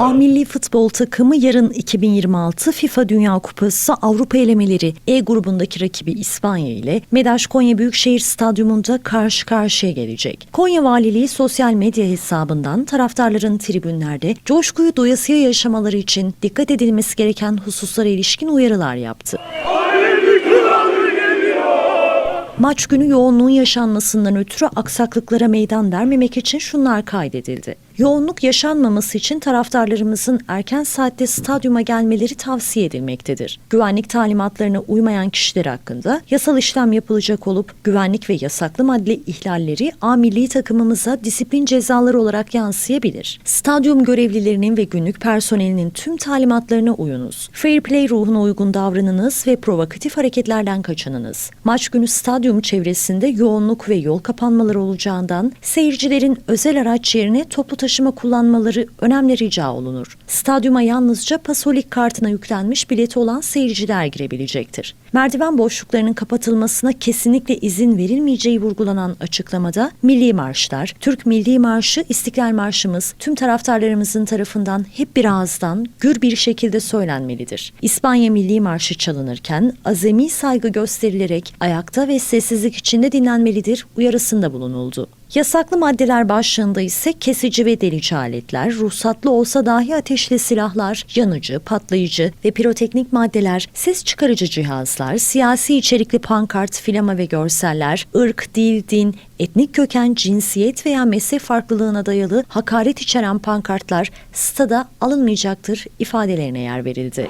A milli futbol takımı yarın 2026 FIFA Dünya Kupası Avrupa elemeleri E grubundaki rakibi İspanya ile Medaş Konya Büyükşehir Stadyumunda karşı karşıya gelecek. Konya Valiliği sosyal medya hesabından taraftarların tribünlerde coşkuyu doyasıya yaşamaları için dikkat edilmesi gereken hususlara ilişkin uyarılar yaptı. Maç günü yoğunluğun yaşanmasından ötürü aksaklıklara meydan vermemek için şunlar kaydedildi. Yoğunluk yaşanmaması için taraftarlarımızın erken saatte stadyuma gelmeleri tavsiye edilmektedir. Güvenlik talimatlarına uymayan kişiler hakkında yasal işlem yapılacak olup güvenlik ve yasaklı madde ihlalleri A milli takımımıza disiplin cezaları olarak yansıyabilir. Stadyum görevlilerinin ve günlük personelinin tüm talimatlarına uyunuz. Fair play ruhuna uygun davranınız ve provokatif hareketlerden kaçınınız. Maç günü stadyum çevresinde yoğunluk ve yol kapanmaları olacağından seyircilerin özel araç yerine toplu taşıma kullanmaları önemli rica olunur. Stadyuma yalnızca pasolik kartına yüklenmiş bileti olan seyirciler girebilecektir. Merdiven boşluklarının kapatılmasına kesinlikle izin verilmeyeceği vurgulanan açıklamada milli marşlar, Türk Milli Marşı, İstiklal Marşımız tüm taraftarlarımızın tarafından hep bir ağızdan gür bir şekilde söylenmelidir. İspanya Milli Marşı çalınırken azami saygı gösterilerek ayakta ve sessizlik içinde dinlenmelidir uyarısında bulunuldu. Yasaklı maddeler başlığında ise kesici ve delici aletler, ruhsatlı olsa dahi ateşli silahlar, yanıcı, patlayıcı ve piroteknik maddeler, ses çıkarıcı cihazlar, siyasi içerikli pankart, filama ve görseller, ırk, dil, din, etnik köken, cinsiyet veya mezhep farklılığına dayalı hakaret içeren pankartlar stada alınmayacaktır ifadelerine yer verildi.